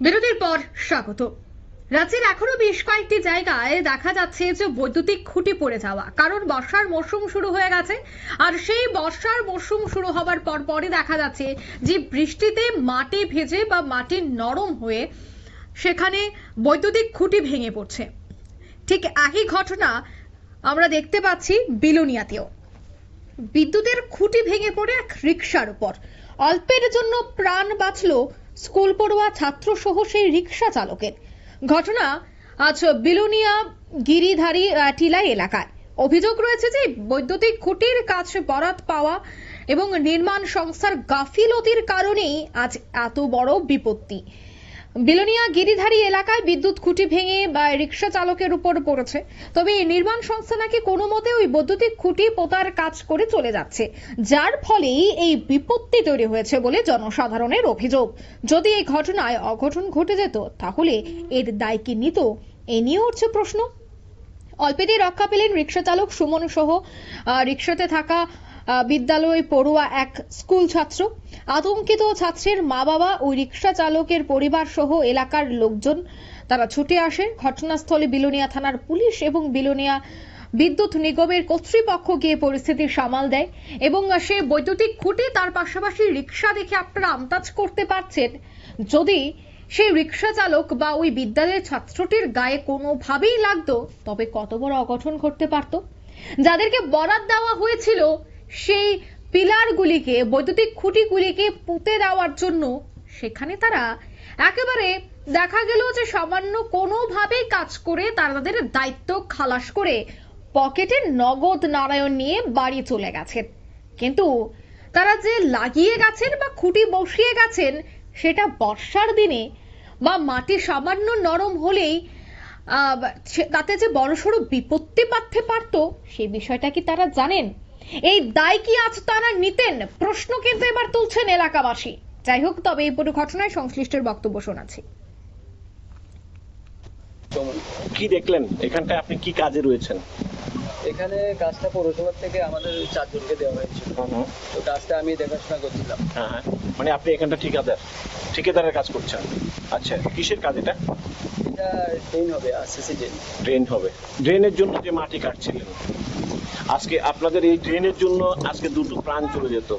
বিরতির পর স্বাগত। রাজ্যের এখনও বেশ কয়েকটি জায়গায় দেখা যাচ্ছে যে বৈদ্যুতিক খুঁটি পড়ে যাওয়া। কারণ বর্ষার মরশুম শুরু হয়ে গেছে। আর সেই বর্ষার মরশুম শুরু হবার পর পরই দেখা যাচ্ছে যে বৃষ্টিতে মাটি ভেজে বা মাটি নরম হয়ে সেখানে বৈদ্যুতিক খুঁটি ভেঙে পড়ছে। ঠিক একই ঘটনা আমরা দেখতে পাচ্ছি বিলোনিয়াতেও। বিদ্যুতের খুঁটি ভেঙে পড়ে এক রিক্সার উপর। অল্পের জন্য প্রাণ বাঁচল স্কুল পড়ুয়া ছাত্র সহ সেই রিক্সা চালকের। ঘটনা আজ বিলুনিয়া গিরিধারী টিলাই এলাকায়। অভিযোগ রয়েছে যে বৈদ্যুতিক খুঁটির কাজ বরাত পাওয়া এবং নির্মাণ সংস্থার গাফিলতির কারণেই আজ এত বড় বিপত্তি। বিলোনিয়া গিরিধারী এলাকায় বিদ্যুৎ খুঁটি ভেঙে বা রিক্সা চালকের উপর পড়েছে। তবে এই নির্মাণ সংস্থা নাকি কোনো মতে ওই বৈদ্যুতিক খুঁটি পোতার কাজ করে চলে যাচ্ছে। যার ফলেই এই বিপত্তি তৈরি হয়েছে বলে জনসাধারণের অভিযোগ। যদি এই ঘটনায় অঘটন ঘটে যেত, তাহলে এর দায় কি নিত? এ নিয়ে উঠছে প্রশ্ন। অল্পেতেই রক্ষা পেলেন রিক্সা চালক সুমন সহ রিক্সাতে থাকা বিদ্যালয় পড়ুয়া এক স্কুল ছাত্র। আতঙ্কিত ছাত্রের মা বাবা ওই রিক্সা চালকের পরিবার সহ এলাকার লোকজন, তারা ছুটে আসে। ঘটনাস্থলে বিলোনিয়া থানার পুলিশ এবং বিলোনিয়া বিদ্যুৎ নিগমের কর্তৃপক্ষ গিয়ে পরিস্থিতি সামাল দেয় এবং সে বৈদ্যুতিক খুঁটি। তার পাশাপাশি রিক্সা দেখে আপনারা আমতাজ করতে পারছেন, যদি সেই রিক্সা চালক বা ওই বিদ্যালয়ের ছাত্রটির গায়ে কোনোভাবেই লাগতো, তবে কত বড় অঘটন ঘটতে পারত? যাদেরকে বরাদ দেওয়া হয়েছিল সেই পিলারগুলিকে, বৈদ্যুতিক খুঁটিগুলিকে পুঁতে দেওয়ার জন্য সেখানে তারা একেবারে দেখা গেল যে সামান্য কোনোভাবেই কাজ করে তারা তাদের দায়িত্ব খালাস করে পকেটে নগদ নারায়ণ নিয়ে বাড়ি চলে গেছেন। কিন্তু তারা যে লাগিয়ে গেছেন বা খুঁটি বসিয়ে গেছেন, সেটা বর্ষার দিনে বা মাটি সামান্য নরম হলেই তাতে যে বড়সড় বিপত্তি পাচ্ছে পারত সেই বিষয়টা কি তারা জানেন? এই দায় কি আজ তারা নিতেন? প্রশ্ন কিন্তু এবার তুলছেন এলাকাবাসী। যাই হোক তবে এই পুরো ঘটনায় সংশ্লিষ্টের বক্তব্য শোনাচ্ছি। কি দেখলেন? এখানটায় আপনি কি কাজে রয়েছেন? এখানে কাজটা পৌরসভার থেকে আমাদের চারজনকে দেওয়া হয়েছিল। তো কাজটা আমি দেখাশোনা করছিলাম। হ্যাঁ হ্যাঁ। মানে আপনি এখানটা ঠিকাদার। ঠিকাদারের কাজ করছেন। আচ্ছা কিসের কাজ এটা? এটা ট্রেন হবে আরসিসি ট্রেন ড্রেন হবে। ড্রেনের জন্য যে মাটি কাটছিলেন। আজকে আপনাদের এই ড্রেনের জন্য আজকে দুটো প্রাণ চলে যেত।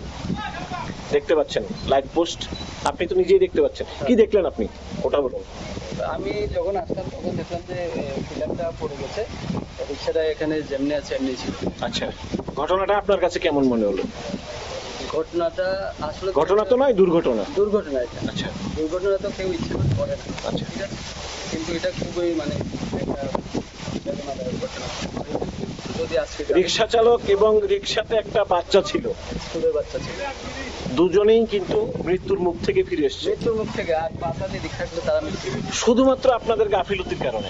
দেখতে পাচ্ছেন লাইট পোস্ট আপনি তো নিজেই দেখতে পাচ্ছেন। কি দেখলেন আপনি? ওটা বলুন। আমি যখন আসলাম তখন দেখলাম যে ফিলারটা পড়ে গেছে। রিক্সাটা এখানে যেমনি আছে এমনি ছিল। আচ্ছা ঘটনাটা আপনার কাছে কেমন মনে হলো? ঘটনাটা আসলে ঘটনা তো নয় দুর্ঘটনা। দুর্ঘটনা এটা। আচ্ছা। দুর্ঘটনা তো কেউ ইচ্ছে করে করে না। আচ্ছা। ঠিক আছে? কিন্তু এটা খুবই মানে একটা ঘটনা। রিক্সা চালক এবং রিক্সাতে একটা বাচ্চা ছিল। স্কুলের বাচ্চা ছিল। দুজনেই কিন্তু মৃত্যুর মুখ থেকে ফিরে এসছে। মৃত্যুর মুখ থেকে আর বাচ্চাদের রিক্সাগুলো তারা মৃত্যু শুধুমাত্র আপনাদের গাফিলতির কারণে।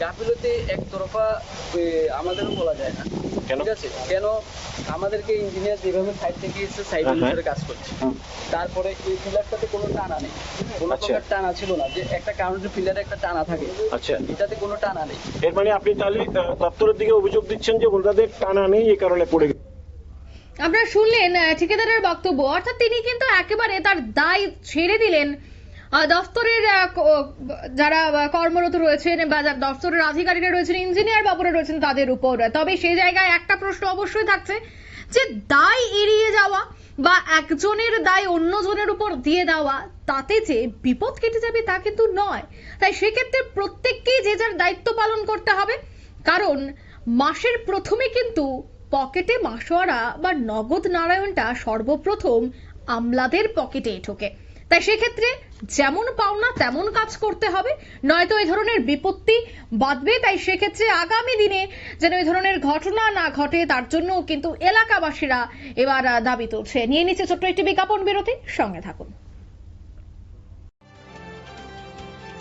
গাফিলতি একতরফা এ, আমাদেরও বলা যায় না। কেন? ঠিক আছে কেন আমাদেরকে ইঞ্জিনিয়ার যেভাবে সাইড থেকে এসে সাইড হ্যাঁ, হ্যাঁ। অনুসারে কাজ করছে তারপরে এই পিলারটাতে কোনো টানা নেই। কোনো আচ্ছা। প্রকার টানা ছিল না যে একটা কারণে পিলারে একটা টানা থাকে। আচ্ছা। এটাতে কোনো টানা নেই। এর মানে আপনি তাহলে দপ্তরের দিকে অভিযোগ দিচ্ছেন যে ওনাদের টানা নেই এই কারণে পড়ে গেছে। আপনারা শুনলেন আহ, ঠিকাদারের বক্তব্য। অর্থাৎ তিনি কিন্তু একেবারে তার দায় ছেড়ে দিলেন। দফতরের যারা কর্মরত রয়েছেন বা যারা দফতরের আধিকারিকরা রয়েছেন ইঞ্জিনিয়ার বাবুরা রয়েছেন তাদের উপর। তবে সেই জায়গায় একটা প্রশ্ন অবশ্যই থাকছে যে, দায় এড়িয়ে যাওয়া বা একজনের দায় অন্যজনের উপর দিয়ে দেওয়া, তাতে যে বিপদ কেটে যাবে তা কিন্তু নয়। তাই সেক্ষেত্রে প্রত্যেককেই যে যার দায়িত্ব পালন করতে হবে। কারণ মাসের প্রথমে কিন্তু পকেটে মাসোয়ারা বা নগদ নারায়ণটা সর্বপ্রথম আমলাদের পকেটে ঢোকে তাই সেক্ষেত্রে যেমন পাওনা, তেমন কাজ করতে হবে। নয়তো এই ধরনের বিপত্তি বাঁধবে। তাই সেক্ষেত্রে আগামী দিনে যেন এই ধরনের ঘটনা না ঘটে, তার জন্য কিন্তু এলাকাবাসীরা এবার দাবি তুলছে। নিয়ে নিচ্ছে ছোট্ট একটি বিজ্ঞাপন বিরতি। সঙ্গে থাকুন।